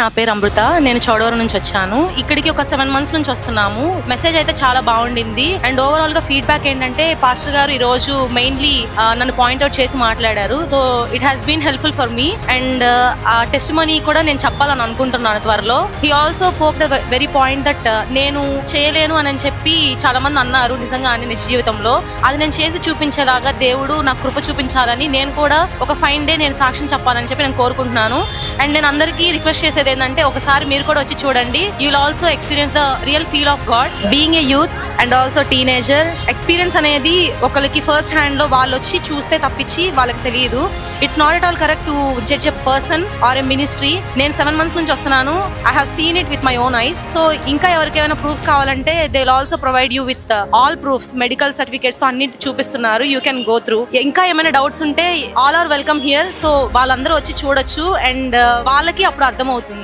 నా పేరు అమృత. నేను చౌడవరం నుంచి వచ్చాను. ఇక్కడికి ఒక సెవెన్ మంత్స్ నుంచి వస్తున్నాము. మెసేజ్ అయితే చాలా బాగుండింది. అండ్ ఓవరాల్గా ఫీడ్బ్యాక్ ఏంటంటే పాస్టర్ గారు ఈ రోజు మెయిన్లీ నన్ను పాయింట్అవుట్ చేసి మాట్లాడారు. So it has been helpful for me and ఆ టెస్ట్ మనీ కూడా నేను చెప్పాలని అనుకుంటున్నాను త్వరలో. He also poke the very point that నేను చేయలేను అని చెప్పి చాలా మంది అన్నారు నిజంగా అని నిజ జీవితంలో. అది నేను చేసి చూపించేలాగా దేవుడు నాకు కృప చూపించాలని నేను కూడా ఒక ఫైన్ డే నేను సాక్ష్యం చెప్పాలని చెప్పి నేను కోరుకుంటున్నాను. అండ్ నేను అందరికీ రిక్వెస్ట్ చేసేది ఏంటంటే ఒకసారి మీరు కూడా వచ్చి చూడండి. You will also experience the real feel of God being a youth and also teenager experience అనేది ఒకరికి ఫస్ట్ హ్యాండ్లో వాళ్ళు వచ్చి చూస్తే తప్పించి వాళ్ళకి తెలియదు. It's not at all correct to judge a person or a ministry నేను సెవెన్ మంత్స్ నుంచి వస్తున్నాను. I have seen it with my own eyes so ఇంకా ఎవరికైనా ప్రూఫ్స్ కావాలంటే they will also provide you with all proofs medical సర్టిఫికేట్స్తో అన్నిటి చూపిస్తున్నారు. You can go through ఇంకా ఏమైనా డౌట్స్ ఉంటే all are welcome here so వాళ్ళందరూ వచ్చి చూడొచ్చు. అండ్ uh, వాళ్ళకి అప్పుడు అర్థమవుతుంది.